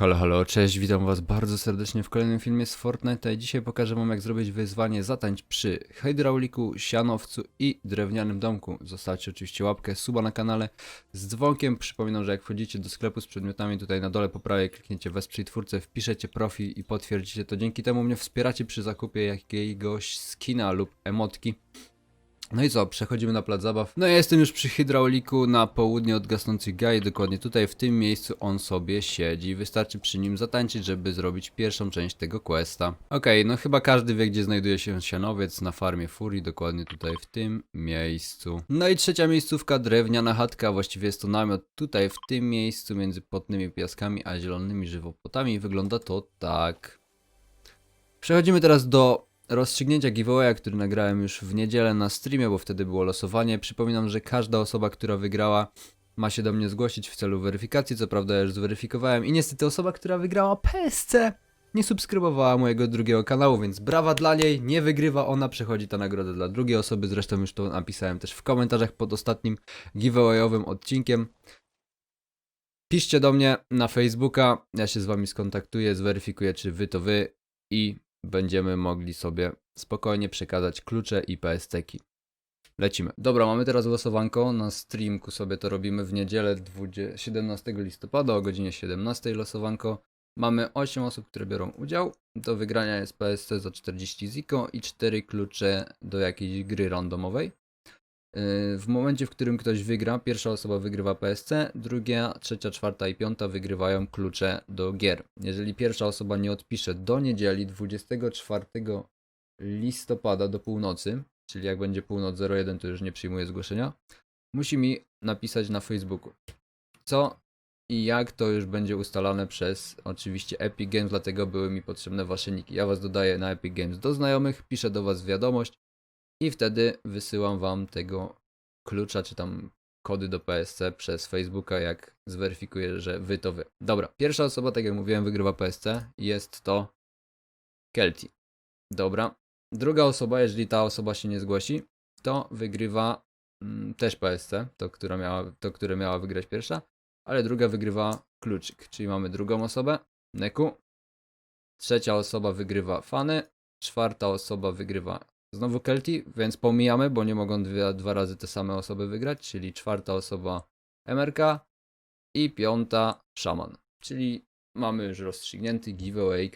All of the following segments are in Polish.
Halo, halo, cześć, witam was bardzo serdecznie w kolejnym filmie z Fortnite. Dzisiaj pokażę wam jak zrobić wyzwanie zatańcz przy hydrauliku, sianowcu i drewnianym domku. Zostawcie oczywiście łapkę, suba na kanale z dzwonkiem. Przypominam, że jak wchodzicie do sklepu z przedmiotami tutaj na dole po prawej klikniecie wesprzyj twórcę, wpiszecie profil i potwierdzicie to. Dzięki temu mnie wspieracie przy zakupie jakiegoś skina lub emotki. No i co, przechodzimy na plac zabaw. No ja jestem już przy hydrauliku na południe od gasnących gai, dokładnie tutaj w tym miejscu on sobie siedzi. Wystarczy przy nim zatańczyć, żeby zrobić pierwszą część tego questa. Okej, no chyba każdy wie gdzie znajduje się sianowiec na farmie Furii, dokładnie tutaj w tym miejscu. No i trzecia miejscówka, drewniana chatka, właściwie jest to namiot tutaj w tym miejscu między potnymi piaskami a zielonymi żywopłotami. Wygląda to tak. Przechodzimy teraz do rozstrzygnięcia giveawaya, który nagrałem już w niedzielę na streamie, bo wtedy było losowanie. Przypominam, że każda osoba, która wygrała, ma się do mnie zgłosić w celu weryfikacji. Co prawda, ja już zweryfikowałem i niestety osoba, która wygrała PSC, nie subskrybowała mojego drugiego kanału, więc brawa dla niej. Nie wygrywa ona, przechodzi ta nagroda dla drugiej osoby. Zresztą już to napisałem też w komentarzach pod ostatnim giveawayowym odcinkiem. Piszcie do mnie na Facebooka, ja się z wami skontaktuję, zweryfikuję, czy wy to wy i będziemy mogli sobie spokojnie przekazać klucze i PSC-ki. Lecimy. Dobra, mamy teraz losowanko. Na streamku sobie to robimy w niedzielę 20 17 listopada o godzinie 17 losowanko. Mamy 8 osób, które biorą udział. Do wygrania jest PSC za 40 ziko i 4 klucze do jakiejś gry randomowej. Yy, W momencie, w którym ktoś wygra, pierwsza osoba wygrywa PSC, druga, trzecia, czwarta i piąta wygrywają klucze do gier. Jeżeli pierwsza osoba nie odpisze do niedzieli 24 listopada do północy, czyli jak będzie północ 01, to już nie przyjmuję zgłoszenia, musi mi napisać na Facebooku. Co i jak to już będzie ustalane przez oczywiście Epic Games, dlatego były mi potrzebne wasze niki. Ja was dodaję na Epic Games do znajomych, piszę do was wiadomość i wtedy wysyłam wam tego klucza, czy tam kody do PSC przez Facebooka, jak zweryfikuję, że wy to wy. Dobra, pierwsza osoba, tak jak mówiłem, wygrywa PSC. Jest to Kelty. Dobra. Druga osoba, jeżeli ta osoba się nie zgłosi, to wygrywa mm, też PSC, to, która miała, to, które miała wygrać pierwsza, ale druga wygrywa kluczyk, czyli mamy drugą osobę, Neku. Trzecia osoba wygrywa Fany, czwarta osoba wygrywa Znowu Kelty, więc pomijamy, bo nie mogą dwie, dwa razy te same osoby wygrać, czyli czwarta osoba MRK i piąta Szaman. Czyli mamy już rozstrzygnięty giveaway.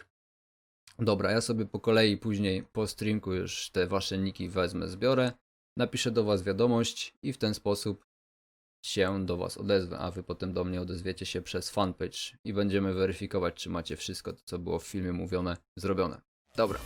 Dobra, ja sobie po kolei później po streamku już te wasze niki wezmę, zbiorę, napiszę do was wiadomość i w ten sposób się do was odezwę, a wy potem do mnie odezwiecie się przez fanpage i będziemy weryfikować, czy macie wszystko to, co było w filmie mówione, zrobione. Dobra.